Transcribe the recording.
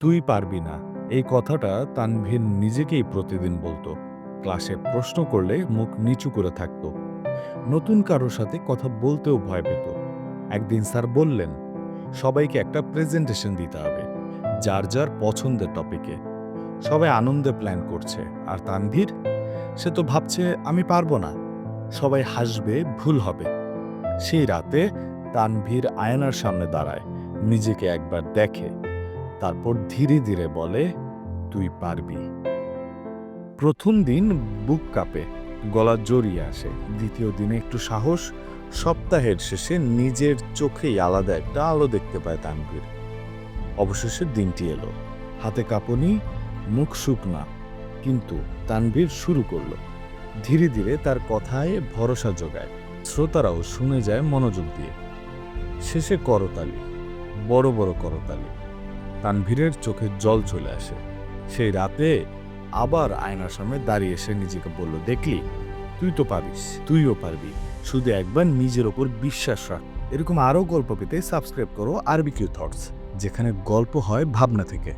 তুই পারবি না। এই কথাটা তানভীর নিজেকেই প্রতিদিন বলতো। ক্লাসে প্রশ্ন করলে মুখ নিচু করে থাকতো। নতুন কারোর সাথে কথা বলতেও ভয় পেত। একদিন স্যার বললেন, সবাইকে একটা প্রেজেন্টেশন দিতে হবে, যার যার পছন্দের টপিকে। সবাই আনন্দে প্ল্যান করছে। আর তানভীর, সে তো ভাবছে, আমি পারব না। সবাই হাসবে, ভুল হবে। সেই রাতে তানভীর আয়নার সামনে দাঁড়ায়, নিজেকে একবার দেখে। তারপর ধীরে ধীরে বলে, তুই পারবি। প্রথম দিন বুক কাঁপে, গলা জড়িয়ে আসে। দ্বিতীয় দিনে একটু সাহস, সপ্তাহের শেষে নিজের চোখেই আলাদা একটা আলো দেখতে পায় তানভীর। অবশেষে দিনটি এলো। হাতে কাঁপুনি, মুখ শুকনা, কিন্তু তানভীর শুরু করল। ধীরে ধীরে তার কথায় ভরসা যোগায়। শ্রোতারাও শুনে যায় মনোযোগ দিয়ে। শেষে করতালি, বড় বড় করতালি। তানভীরের চোখে জল চলে আসে। সেই রাতে আবার আয়নার সামনে দাঁড়িয়ে এসে নিজেকে বলল, দেখলি, তুই তো পারিস, তুইও পারবি। শুধু একবার নিজের ওপর বিশ্বাস রাখ। এরকম আরও গল্প পেতে সাবস্ক্রাইব করো আরবি কিউ থটস, যেখানে গল্প হয় ভাবনা থেকে।